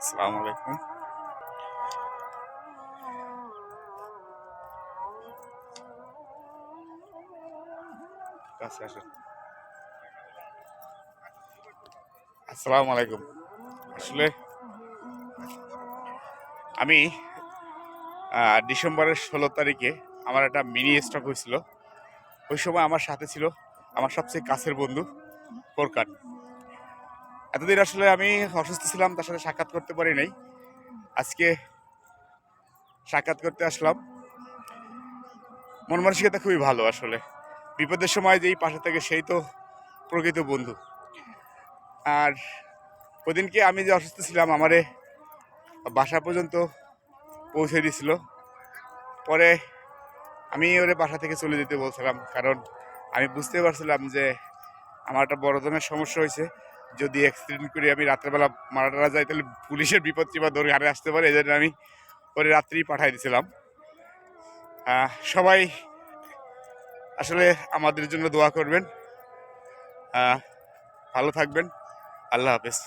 আসসালামু আলাইকুম। আসসালামু আলাইকুম। আসলে আমি ডিসেম্বরের ষোলো তারিখে আমার একটা মিনি স্টক হয়েছিল। ওই সময় আমার সাথে ছিল আমার সবচেয়ে কাছের বন্ধু ফোরকান এতদিন আসলে আমি অসুস্থ ছিলাম, তার সাথে সাক্ষাৎ করতে পারি নাই। আজকে সাক্ষাৎ করতে আসলাম। মন মানসিকতা খুবই ভালো আসলে। বিপদের সময় যেই পাশে থাকে সেই তো প্রকৃত বন্ধু। আর ওদিনকে আমি যে অসুস্থ ছিলাম, আমারে বাসা পর্যন্ত পৌঁছে দিয়েছিল পরে আমি ওরে বাসা থেকে চলে যেতে বলছিলাম, কারণ আমি বুঝতে পারছিলাম যে আমার একটা বড় ধরনের সমস্যা হয়েছে। যদি অ্যাক্সিডেন্ট করে, আমি রাত্রেবেলা মারাটারা যাই তাহলে পুলিশের বিপদ বা দৌড় ঘাড়ে আসতে পারে এই জন্য আমি পরে রাত্রি পাঠাই দিয়েছিলাম সবাই আসলে আমাদের জন্য দোয়া করবেন। ভালো থাকবেন। আল্লাহ হাফেজ।